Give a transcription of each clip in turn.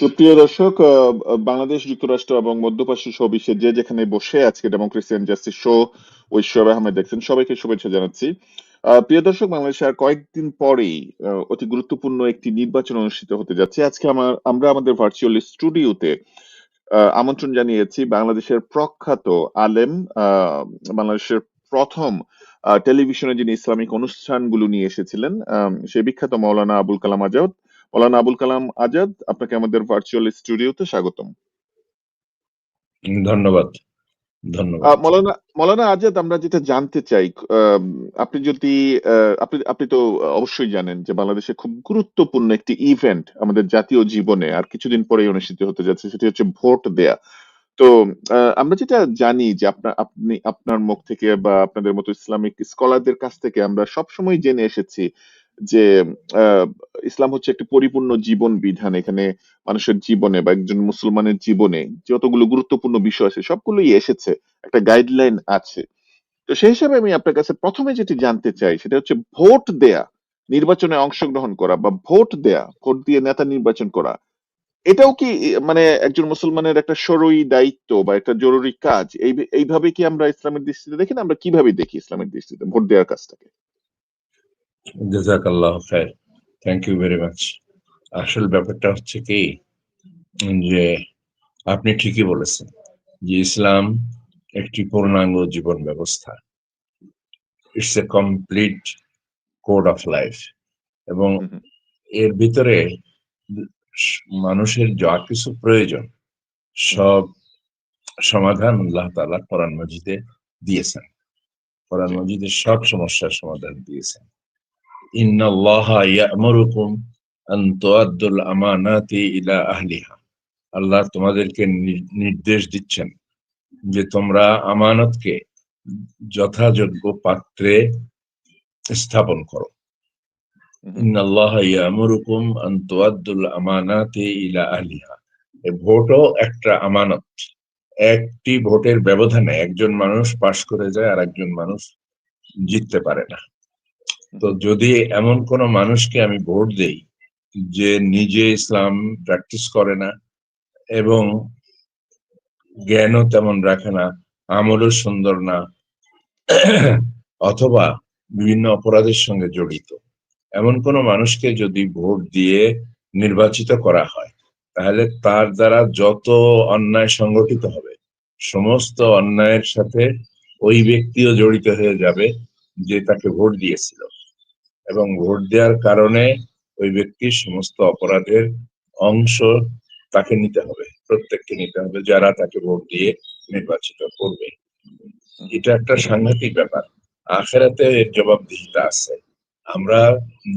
সুপ্রিয় দর্শক বাংলাদেশ যুক্তরাষ্ট্র এবং মধ্যপ্রাচ্য সহ বিশ্বের যে যেখানে বসে আজকে democracy justice show Aishwar Ahmed দেখছেন। সবাইকে শুভেচ্ছা জানাচ্ছি। প্রিয় দর্শক, বাংলাদেশে আর কয়েকদিন পরেই অতি গুরুত্বপূর্ণ একটি নির্বাচন অনুষ্ঠিত হতে যাচ্ছে। আজকে আমার, আমরা আমাদের ভার্চুয়াল স্টুডিওতে আমন্ত্রণ জানিয়েছি বাংলাদেশের প্রখ্যাত আলেম বাংলাদেশের প্রথম টেলিভিশনে যিনি ইসলামিক অনুষ্ঠানগুলো নিয়ে এসেছিলেন সেই বিখ্যাত মৌলানা আবুল কালাম আজাদ। মৌলানা আবুল কালাম আজাদ আপনাকে আমাদের ভার্চুয়াল স্টুডিওতে স্বাগতম। ধন্যবাদ ধন্যবাদ। মৌলানা মৌলানা আজাদ আমরা যেটা জানতে চাই আপনি যদি আপনি আপনি তো অবশ্যই জানেন যে বাংলাদেশে খুব গুরুত্বপূর্ণ একটি ইভেন্ট আমাদের জাতীয় জীবনে আর কিছুদিন পরেই অনুষ্ঠিত হতে যাচ্ছে সেটি হচ্ছে ভোট দেয়া। তো আহ, আমরা যেটা জানি যে আপনার আপনি আপনার মুখ থেকে বা আপনাদের মতো ইসলামিক স্কলারদের কাছ থেকে আমরা সবসময় জেনে এসেছি যে ইসলাম হচ্ছে একটি পরিপূর্ণ জীবন বিধান। এখানে মানুষের জীবনে বা একজন মুসলমানের জীবনে যতগুলো গুরুত্বপূর্ণ বিষয় আছে, সবগুলোই এসেছে, একটা গাইডলাইন আছে। তো সেই হিসাবে আমি আপনার কাছে প্রথমে যেটি জানতে চাই, সেটা হচ্ছে ভোট দেয়া, নির্বাচনে অংশগ্রহণ করা বা ভোট দেয়া, ভোট দিয়ে নেতা নির্বাচন করা, এটাও কি মানে একজন মুসলমানের একটা সরই দায়িত্ব বা একটা জরুরি কাজ? এই, এইভাবে কি আমরা ইসলামের দৃষ্টিতে দেখি না? আমরা কীভাবে দেখি ইসলামের দৃষ্টিতে ভোট দেওয়ার কাজটাকে? জাজাকাল্লাহ খায়ের থ্যাংক ইউ ভেরি মাচ আসল ব্যাপারটা হচ্ছে কি যে আপনি ঠিকই বলেছেন যে ইসলাম একটি পূর্ণাঙ্গ জীবন ব্যবস্থা। It's a complete code of life এবং। এর ভিতরে মানুষের যা কিছু প্রয়োজন সব সমাধান আল্লাহ তাআলা কোরআন মজিদে দিয়েছেন। কোরআন। মজিদের সব সমস্যার সমাধান দিয়েছেন। ইন্নাল্লাহা ইয়া'মুরুকুম আন তুআদ্দুল আমানাতি ইলা আহলিহা আল্লাহ তোমাদেরকে নির্দেশ দিচ্ছেন যে তোমরা আমানতকে যথাযোগ্য পাত্রে স্থাপন করো। ভোটও একটা আমানত। একটি ভোটের ব্যবধানে একজন মানুষ পাশ করে যায় আর একজন মানুষ জিততে পারে না। তো যদি এমন কোন মানুষকে আমি ভোট দেই যে নিজে ইসলাম প্র্যাকটিস করে না এবং জ্ঞানও তেমন রাখে না, আমলও সুন্দর না, অথবা বিভিন্ন অপরাধের সঙ্গে জড়িত, এমন কোন মানুষকে যদি ভোট দিয়ে নির্বাচিত করা হয়, তাহলে তার দ্বারা যত অন্যায় সংগঠিত হবে, সমস্ত অন্যায়ের সাথে ওই ব্যক্তিও জড়িত হয়ে যাবে যে তাকে ভোট দিয়েছিল। এবং ভোট দেওয়ার কারণে ওই ব্যক্তির সমস্ত অপরাধের অংশ তাকে নিতে হবে, প্রত্যেককে নিতে হবে যারা তাকে ভোট দিয়ে নির্বাচিত করবে। এটা একটা সাংঘাতিক ব্যাপার। আখেরাতে এর জবাবদিহিতা আছে। আমরা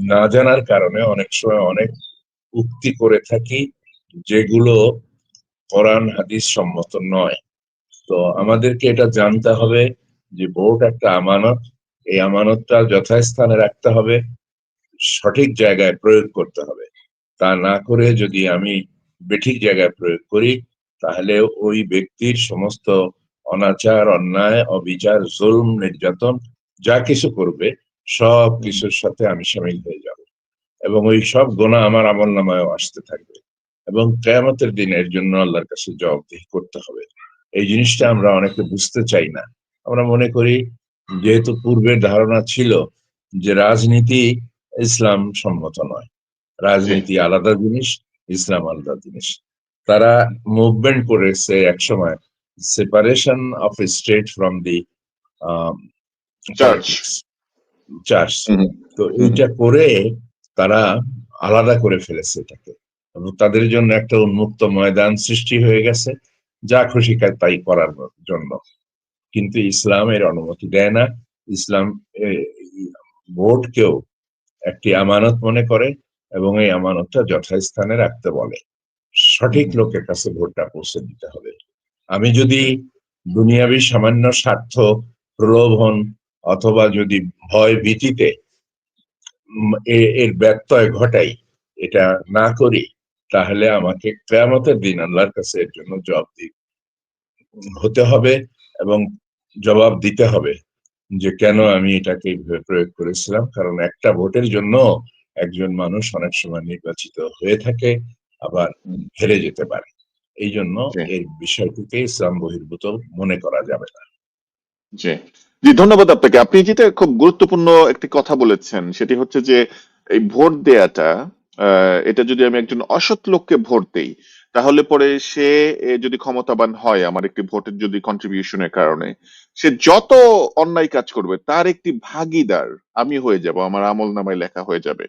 না জানার কারণে অনেক সময় অনেক উক্তি করে থাকি যেগুলো কোরআন, হাদিস সম্মত নয়। তো আমাদেরকে এটা জানতে হবে যে ভোট একটা আমানত এই আমানতটা যথাস্থানে রাখতে হবে, সঠিক জায়গায় প্রয়োগ করতে হবে। তা না করে যদি আমি বেঠিক জায়গায় প্রয়োগ করি, তাহলে ওই ব্যক্তির সমস্ত অনাচার, অন্যায়, অবিচার, জুলম, নির্যাতন, যা কিছু করবে, সব কিছুর সাথে আমি সামিল হয়ে যাব। এবং ওই সব গোনা আমার আমল নামায়ও আসতে থাকবে। এবং কেয়ামতের দিনের জন্য আল্লাহর কাছে জবাবদিহি করতে হবে। এই জিনিসটা আমরা অনেকে বুঝতে চাই না। আমরা মনে করি যেহেতু পূর্বের ধারণা ছিল যে রাজনীতি ইসলাম সম্মত নয়। রাজনীতি আলাদা জিনিস ইসলাম আলাদা জিনিস। তারা মুভমেন্ট করেছে একসময় separation of state from the. Church hmm. তো এইটা করে তারা আলাদা করে ফেলেছে এটাকে। এবং তাদের জন্য একটা উন্মুক্ত ময়দান সৃষ্টি হয়ে গেছে। যা খুশি তাই করার জন্য। কিন্তু ইসলাম এর অনুমতি দেয় না। ইসলাম ভোটকেও একটি আমানত মনে করে এবং এই আমানতটা যথাস্থানে রাখতে বলে। সঠিক লোকের কাছে ভোটটা পৌঁছে দিতে হবে। আমি যদি দুনিয়াবি সামান্য স্বার্থ প্রলোভন অথবা যদি ভয় ভীতিতে এ- এর ব্যত্যয় ঘটাই এটা না করি তাহলে আমাকে কেয়ামতের দিন আল্লাহর কাছে এর জন্য জবাব দি- হতে হবে। এবং জবাব দিতে হবে যে কেন আমি এটাকে এইভাবে প্রয়োগ করেছিলাম। কারণ একটা ভোটের জন্য একজন মানুষ অনেক সময় নির্বাচিত হয়ে থাকে আবার হেরে যেতে পারে। এই জন্য এই বিষয়টিকে ইসলাম বহির্ভূত মনে করা যাবে না। জি। জি ধন্যবাদ আপনাকে। আপনি যেটা খুব গুরুত্বপূর্ণ একটি কথা বলেছেন সেটি হচ্ছে যে এই ভোট দেয়াটা আহ, এটা যদি আমি একজন অসৎ লোককে ভোট দেই তাহলে পরে সে যদি ক্ষমতাবান হয় আমার একটি ভোটের যদি কন্ট্রিবিউশনের কারণে সে যত অন্যায় কাজ করবে তার একটি ভাগিদার আমি হয়ে যাব আমার আমল নামায় লেখা হয়ে যাবে।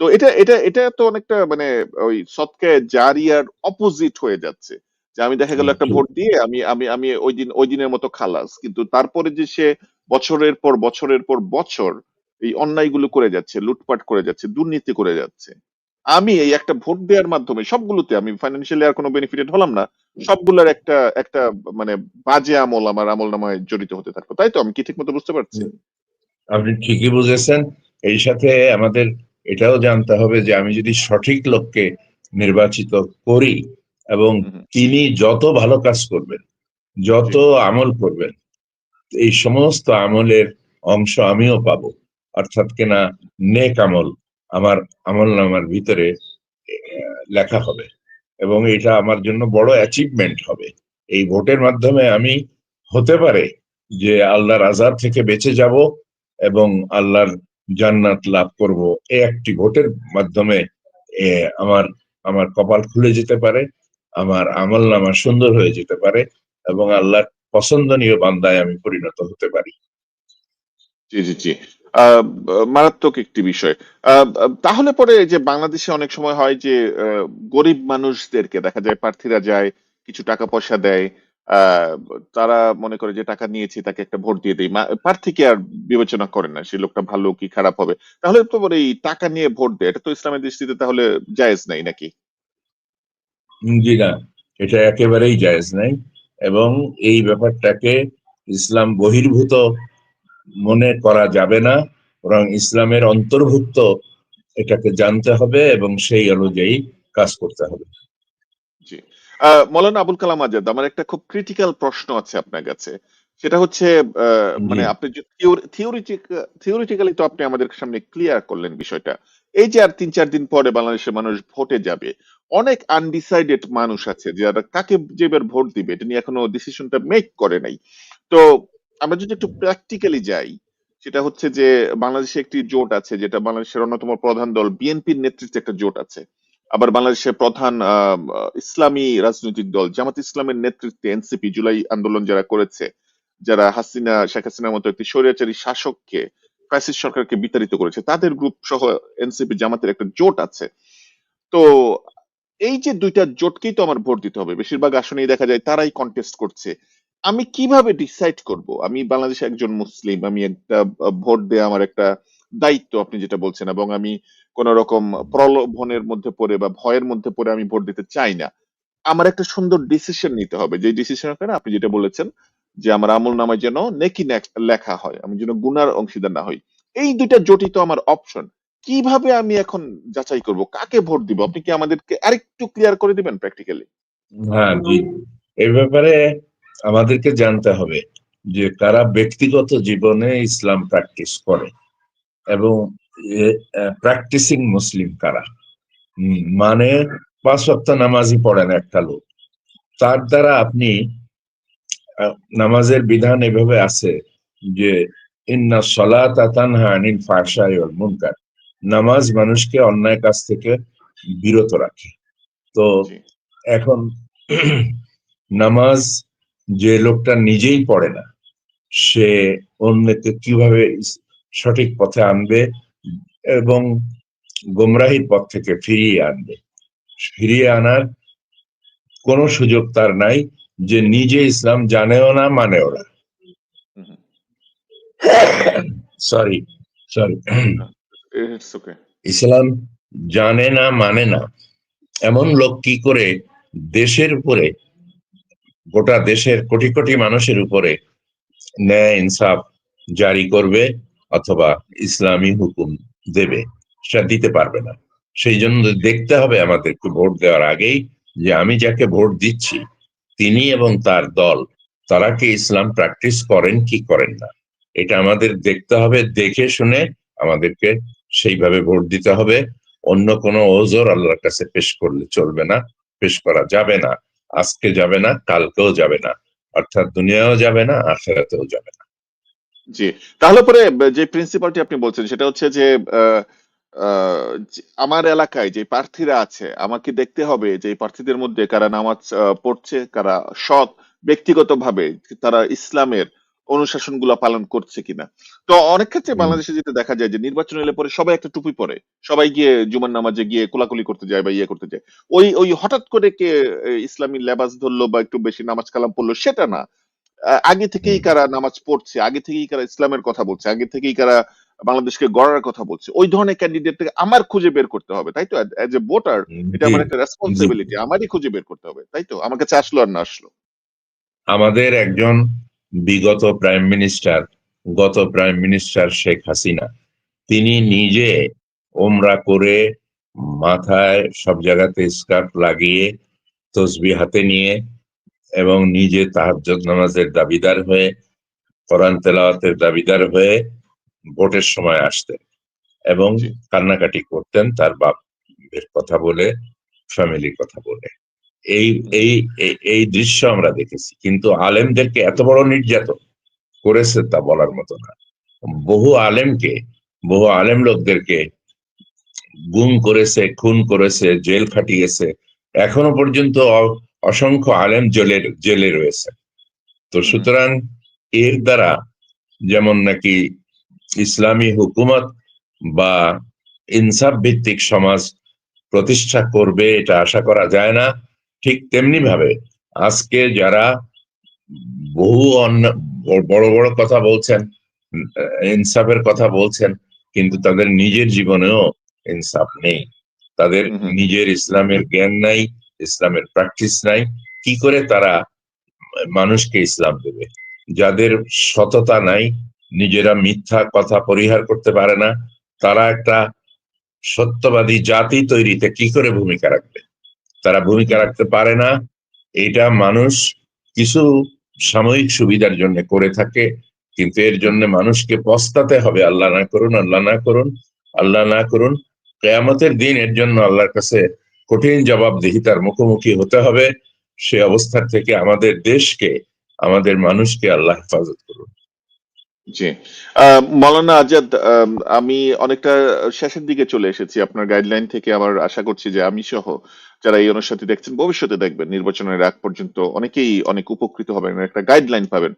তো এটা এটা এটা তো অনেকটা মানে ওই সৎকে জারিয়ার অপোজিট হয়ে যাচ্ছে। যে আমি দেখা গেল একটা ভোট দিয়ে আমি আমি আমি ওই দিন ওই দিনের মতো খালাস। কিন্তু তারপরে যে সে বছরের পর বছরের পর বছর এই অন্যায়গুলো করে যাচ্ছে লুটপাট করে যাচ্ছে দুর্নীতি করে যাচ্ছে। আমি এই একটা ভোট দেওয়ার মাধ্যমে সবগুলোতে আমি ফাইন্যান্সিয়ালি আর কোনো বেনিফিটেড হলাম না সবগুলোর একটা একটা মানে বাজে আমল আমার আমল নামায় জড়িত হতে থাকল। তাই তো? আমি কি ঠিক মতো বুঝতে পারছি? আপনি ঠিকই বুঝেছেন। এই সাথে আমাদের এটাও জানতে হবে যে আমি যদি সঠিক লোককে নির্বাচিত করি এবং তিনি যত ভালো কাজ করবেন যত আমল করবেন এই সমস্ত আমলের অংশ আমিও পাবো। অর্থাৎ কিনা নেক আমল আমার আমল নামার ভিতরে লেখা হবে। এবং এটা আমার জন্য বড় অ্যাচিভমেন্ট হবে। এই ভোটের মাধ্যমে আমি হতে পারে যে আল্লাহর আজাদ থেকে বেঁচে যাব এবং আল্লাহর জান্নাত লাভ করব। এই একটি ভোটের মাধ্যমে আমার আমার কপাল খুলে যেতে পারে, আমার আমল নামা সুন্দর হয়ে যেতে পারে এবং আল্লাহর পছন্দনীয় বান্দায় আমি পরিণত হতে পারি। জি জি জি। মারাত্মক একটি বিষয়। তাহলে পরে যে বাংলাদেশে অনেক সময় হয় যে গরিব মানুষদেরকে দেখা যায় প্রার্থীরা যায়, কিছু টাকা পয়সা দেয় তারা মনে করে যে টাকা নিয়েছি, তাকে একটা ভোট দিয়ে মা- প্রার্থীকে আর বিবেচনা করে না, সে লোকটা ভালো কি খারাপ হবে? তাহলে তো এই টাকা নিয়ে ভোট দেয়, এটা তো ইসলামের দৃষ্টিতে তাহলে জায়েজ নাই নাকি? জি না, এটা একেবারেই জায়েজ নাই। এবং এই ব্যাপারটাকে ইসলাম বহির্ভূত মনে করা যাবে না। বরং ইসলামের অন্তর্ভুক্ত এটাকে জানতে হবে এবং সেই অনুযায়ী কাজ করতে হবে। জি। মৌলানা আবুল কালাম আজাদ আমার একটা খুব ক্রিটিক্যাল প্রশ্ন আছে আপনার কাছে। সেটা হচ্ছে মানে। আপনি থিওরিটিক্যালি তো আপনি আমাদের সামনে ক্লিয়ার করলেন বিষয়টা। এই যে আর তিন চার দিন পরে বাংলাদেশের মানুষ ভোটে যাবে অনেক আনডিসাইডেড মানুষ আছে যারা কাকে যে ভোট দিবে এটা নিয়ে এখনও ডিসিশনটা মেক করে নাই। তো আমরা যদি একটু প্র্যাকটিক্যালি যাই, সেটা হচ্ছে যে বাংলাদেশে একটি জোট আছে, যেটা বাংলাদেশের অন্যতম প্রধান দল, বিএনপির নেতৃত্বে একটা জোট আছে। আবার বাংলাদেশের প্রধান ইসলামী রাজনৈতিক দল, জামাত ইসলামের নেতৃত্বে এনসিপি, জুলাই আন্দোলন যারা করেছে, যারা হাসিনা, শেখ হাসিনার মতো একটি স্বৈরাচারী শাসককে, ফ্যাসিস্ট সরকারকে বিতাড়িত করেছে, তাদের গ্রুপ সহ এনসিপি, জামাতের একটা জোট আছে। তো এই যে দুইটা জোটকেই তো আমার ভোট দিতে হবে। বেশিরভাগ আসনেই দেখা যায় তারাই কন্টেস্ট করছে। আমি কীভাবে ডিসাইড করব? আমি বাংলাদেশে একজন মুসলিম, আমি একটা ভোট দেয়া আমার একটা দায়িত্ব, আপনি যেটা বলছেন, এবং আমি কোন রকম প্রলোভনের মধ্যে পড়ে বা ভয়ের মধ্যে পড়ে আমি ভোট দিতে চাই না। আমার একটা সুন্দর ডিসিশন নিতে হবে। যে ডিসিশনের কারণে আপনি যেটা বলেছেন, যে আমার আমল নামায় যেন নেকি লেখা হয়, আমি যেন গুনার অংশীদার না হই। এই দুইটা জোটই তো আমার অপশন কীভাবে আমি এখন যাচাই করব? কাকে ভোট দিব? আপনি কি আমাদেরকে আরেকটু ক্লিয়ার করে দিবেন প্র্যাকটিক্যালি হ্যাঁ জি। এই ব্যাপারে আমাদেরকে জানতে হবে যে কারা ব্যক্তিগত জীবনে ইসলাম প্র্যাকটিস করে এবং প্র্যাকটিসিং মুসলিম কারা? মানে পাঁচ সপ্তাহ নামাজই পড়েন একটা লোক। তার দ্বারা আপনি নামাজের বিধান এভাবে আছে যে ইন্না সলাতা আনিল মুনকার। নামাজ মানুষকে অন্যায় কাজ থেকে বিরত রাখে। তো এখন নামাজ যে লোকটা নিজেই পড়ে না সে অন্যকে কীভাবে সঠিক পথে আনবে এবং গোমরাহির পথ থেকে ফিরিয়ে আনবে? ফিরিয়ে আনার কোনো সুযোগ তার নাই যে নিজে ইসলাম জানেও না মানেও না। সরি সরি ইসলাম জানে না মানে না। এমন লোক কি করে দেশের উপরে গোটা দেশের কোটি কোটি মানুষের উপরে ন্যায় ইনসাফ জারি করবে অথবা ইসলামী হুকুম দেবে, সেটা দিতে পারবে না। সেই জন্য দেখতে হবে আমাদেরকে ভোট দেওয়ার আগেই যে আমি যাকে ভোট দিচ্ছি, তিনি এবং তার দল, তারা কি ইসলাম প্র্যাকটিস করেন কি করেন না? এটা আমাদের দেখতে হবে, দেখে শুনে আমাদেরকে সেইভাবে ভোট দিতে হবে। অন্য কোনো ওজোর আল্লাহর কাছে পেশ করলে চলবে না, পেশ করা যাবে না। আজকে যাবে না, কালকেও যাবে না। অর্থাৎ দুনিয়াও যাবে না, আখেরাতেও যাবে না। জি। তাহলে পরে যে প্রিন্সিপালটি আপনি বলছেন, সেটা হচ্ছে যে আমার এলাকায় যে প্রার্থীরা আছে, আমাকে দেখতে হবে যে প্রার্থীদের মধ্যে কারা নামাজ পড়ছে, কারা সৎ, ব্যক্তিগতভাবে তারা ইসলামের অনুশাসনগুলা পালন করছে কিনা। তো অনেক ক্ষেত্রে বাংলাদেশে যেটা দেখা যায় যে নির্বাচন এলে পরে সবাই একটা টুপি পরে। সবাই গিয়ে জুমার নামাজে গিয়ে কোলাকুলি করতে যায় বা ইয়ে করতে যায়। ওই ওই হঠাৎ করে কে ইসলামী লেবাস ধরলো বা একটু বেশি নামাজ কালাম পড়ল সেটা না। আগে থেকেই কারা নামাজ পড়ছে আগে থেকেই কারা ইসলামের কথা বলছে আগে থেকেই কারা বাংলাদেশকে গড়ার কথা বলছে ওই ধরনের ক্যান্ডিডেট থেকে আমার খুঁজে বের করতে হবে তাই তো? এজ এ ভোটার এটা আমার একটা রেসপন্সিবিলিটি আমারই খুঁজে বের করতে হবে তাই তো? আমার কাছে আসলো আর না আসলো। আমাদের একজন বিগত প্রাইম মিনিস্টার গত প্রাইম মিনিস্টার শেখ হাসিনা। তিনি নিজে ওমরা করে মাথায় সব জায়গাতে স্কার্ফ লাগিয়ে তসবি হাতে নিয়ে এবং নিজে তাহাজ্জুদ নামাজের দাবিদার হয়ে কোরআন তেলাওয়াতের দাবিদার হয়ে ভোটের সময় আসতেন এবং কান্নাকাটি করতেন তার বাপের কথা বলে ফ্যামিলির কথা বলে। এই এই এই- দৃশ্য আমরা দেখেছি। কিন্তু আলেমদেরকে এত বড় নির্যাতন করেছে তা বলার মতো না। বহু আলেমকে বহু আলেম লোকদেরকে গুম করেছে খুন করেছে জেল খাটিয়েছে। এখনও পর্যন্ত অসংখ্য আলেম জেলে জেলে রয়েছে। তো সুতরাং এর দ্বারা যেমন নাকি ইসলামী হুকুমত বা ইনসাফ ভিত্তিক সমাজ প্রতিষ্ঠা করবে এটা আশা করা যায় না। ঠিক তেমনি ভাবে আজকে যারা বহু অন্য বড় বড় কথা বলছেন ইনসাফের কথা বলছেন কিন্তু তাদের নিজের জীবনেও ইনসাফ নেই। তাদের। নিজের ইসলামের জ্ঞান নাই ইসলামের প্র্যাকটিস নাই। কি করে তারা মানুষকে ইসলাম দেবে? যাদের সততা নাই নিজেরা মিথ্যা কথা পরিহার করতে পারে না। তারা একটা সত্যবাদী জাতি তৈরিতে কি করে ভূমিকা রাখবে? তারা ভূমিকা রাখতে পারে না। এটা মানুষ কিছু সাময়িক সুবিধার জন্য করে থাকে, কিন্তু এর জন্য মানুষকে পস্তাতে হবে। আল্লাহ না করুন, আল্লাহ না করুন, আল্লাহ না করুন। কেয়ামতের দিন এর জন্য আল্লাহর কাছে কঠিন জবাবদিহিতার মুখোমুখি হতে হবে। সে অবস্থার থেকে আমাদের দেশকে, আমাদের মানুষকে আল্লাহ হেফাজত করুন। জি। মৌলানা আজাদ আমি অনেকটা শেষের দিকে চলে এসেছি। আপনার গাইডলাইন থেকে আমার আশা করছি যে আমি সহ যারা এই অনুষ্ঠানটি দেখছেন ভবিষ্যতে দেখবেন নির্বাচনের আগ পর্যন্ত অনেকেই অনেক উপকৃত হবেন একটা গাইডলাইন পাবেন।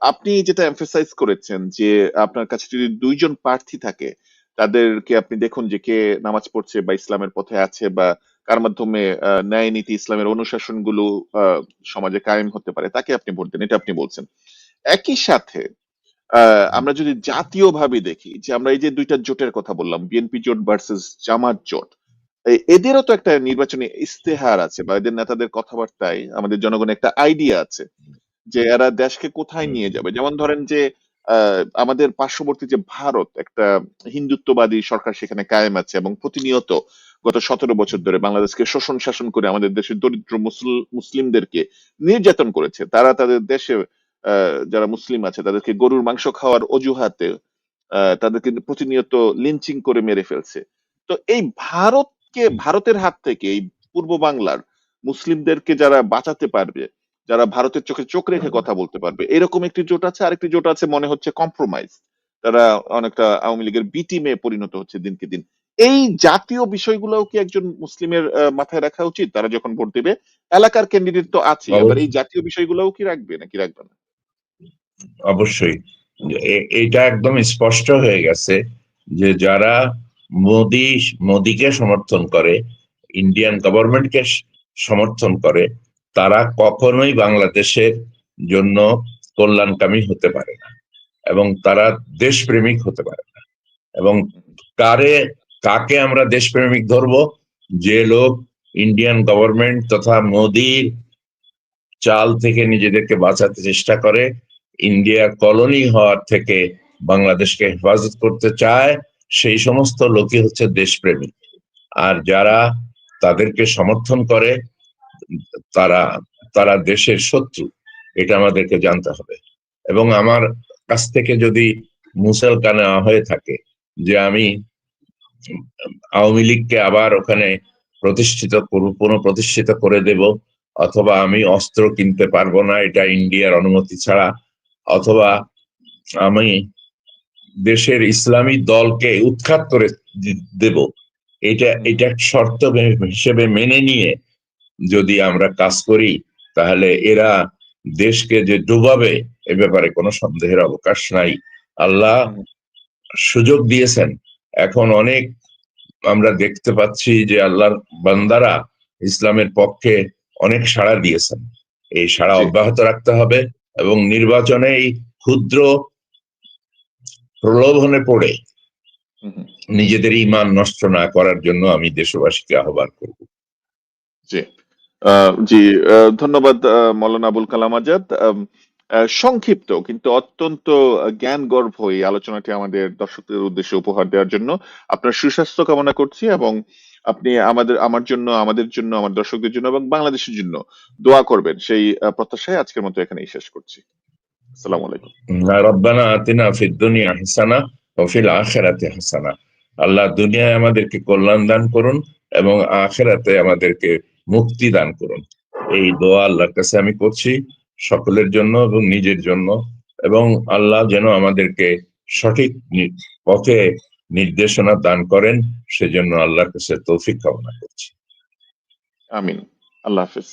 আপনি যেটা এমফেসাইজ করেছেন যে আপনার কাছে যদি দুইজন প্রার্থী থাকে তাদেরকে আপনি দেখুন যে কে নামাজ পড়ছে বা ইসলামের পথে আছে বা কার মাধ্যমে ন্যায় নীতি ইসলামের অনুশাসনগুলো আহ, সমাজে কায়েম হতে পারে তাকে আপনি ভোট দেন এটা আপনি বলছেন। একই সাথে আমরা যদি জাতীয়ভাবে দেখি যে আমরা এই যে দুইটা জোটের কথা বললাম বিএনপি জোট ভার্সেস জামাত জোট এদেরও তো একটা নির্বাচনী ইস্তেহার আছে বা এদের নেতাদের কথাবার্তায় আমাদের জনগণের একটা আইডিয়া আছে যে এরা দেশকে কোথায় নিয়ে যাবে। যেমন ধরেন যে আমাদের পার্শ্ববর্তী যে ভারত, একটা হিন্দুত্ববাদী সরকার সেখানে কায়েম আছে এবং প্রতিনিয়ত গত সতেরো বছর ধরে বাংলাদেশকে শোষণ শাসন করে আমাদের দেশের দরিদ্র মুসল- মুসলিমদেরকে নির্যাতন করেছে। তারা তাদের দেশে যারা মুসলিম আছে তাদেরকে গরুর মাংস খাওয়ার অজুহাতে তাদেরকে প্রতিনিয়ত লিঞ্চিং করে মেরে ফেলছে। তো এই ভারতকে ভারতের হাত থেকে এই পূর্ব বাংলার মুসলিমদেরকে যারা বাঁচাতে পারবে যারা ভারতের চোখে চোখ রেখে কথা বলতে পারবে এরকম একটি জোট আছে আরেকটি জোট আছে মনে হচ্ছে কম্প্রোমাইজ তারা অনেকটা আওয়ামী লীগের বি টিমে পরিণত হচ্ছে দিনকে দিন। এই জাতীয় বিষয়গুলোও কি একজন মুসলিমের মাথায় রাখা উচিত? তারা যখন ভোট দেবে এলাকার ক্যান্ডিডেট তো আছে এবার এই জাতীয় বিষয়গুলোও কি রাখবে নাকি রাখবে না? অবশ্যই। এটা একদম স্পষ্ট হয়ে গেছে যে যারা মোদি, মোদিকে সমর্থন করে ইন্ডিয়ান গভর্নমেন্টকে সমর্থন করে, তারা কখনোই বাংলাদেশের জন্য কল্যাণকামী হতে পারে না এবং তারা দেশপ্রেমিক হতে পারে না। এবং কারে, কাকে আমরা দেশপ্রেমিক ধরবো? যে লোক ইন্ডিয়ান গভর্নমেন্ট তথা মোদির চাল থেকে নিজেদেরকে বাঁচাতে চেষ্টা করে ইন্ডিয়া কলোনি হওয়ার থেকে বাংলাদেশকে হেফাজত করতে চায় সেই সমস্ত লোকই হচ্ছে দেশপ্রেমী। আর যারা তাদেরকে সমর্থন করে, তারা তারা দেশের শত্রু, এটা আমাদেরকে জানতে হবে। এবং আমার কাছ থেকে যদি মুসেল কানে হয়ে থাকে যে আমি আওয়ামী লীগকে আবার ওখানে প্রতিষ্ঠিত পুনঃপ্রতিষ্ঠিত করে দেব, অথবা আমি অস্ত্র কিনতে পারব না, এটা ইন্ডিয়ার অনুমতি ছাড়া, অথবা আমি দেশের ইসলামী দলকে উৎখাত করে দেব। এটা এটা শর্ত হিসেবে মেনে নিয়ে যদি আমরা কাজ করি তাহলে এরা দেশকে যে ডুবাবে এ ব্যাপারে কোনো সন্দেহের অবকাশ নাই। আল্লাহ সুযোগ দিয়েছেন। এখন অনেক আমরা দেখতে পাচ্ছি যে আল্লাহর বান্দারা ইসলামের পক্ষে অনেক সাড়া দিয়েছেন। এই সাড়া অব্যাহত রাখতে হবে এবং নির্বাচনে এই ক্ষুদ্র প্রলোভনে পড়ে। নিজেদের ইমান নষ্ট না করার জন্য আমি দেশবাসীকে আহ্বান করব। জি। জি ধন্যবাদ মৌলানা আবুল কালাম আজাদ। সংক্ষিপ্ত কিন্তু অত্যন্ত জ্ঞান গর্ভ এই আলোচনাটি আমাদের দর্শকদের উদ্দেশ্যে উপহার দেওয়ার জন্য। আপনার সুস্বাস্থ্য কামনা করছি এবং আপনি আমাদের আমার জন্য আমাদের জন্য আমার দর্শকদের জন্য এবং বাংলাদেশের জন্য দোয়া করবেন। সেই প্রত্যাশায় আজকের মতো এখানেই শেষ করছি। আসসালামু আলাইকুম। রব্বানা আতিনা ফিদ দুনিয়া হাসানা ও ফিল আখিরাতে হাসানা। আল্লাহ দুনিয়ায় আমাদেরকে কল্যাণ দান করুন এবং আখেরাতে আমাদেরকে মুক্তি দান করুন। এই দোয়া আল্লাহর কাছে আমি করছি সকলের জন্য এবং নিজের জন্য এবং আল্লাহ যেন আমাদেরকে সঠিক পথে নির্দেশনা দান করেন সেজন্য আল্লাহর কাছে তৌফিক কামনা করছি। আমিন। আল্লাহ হাফিজ।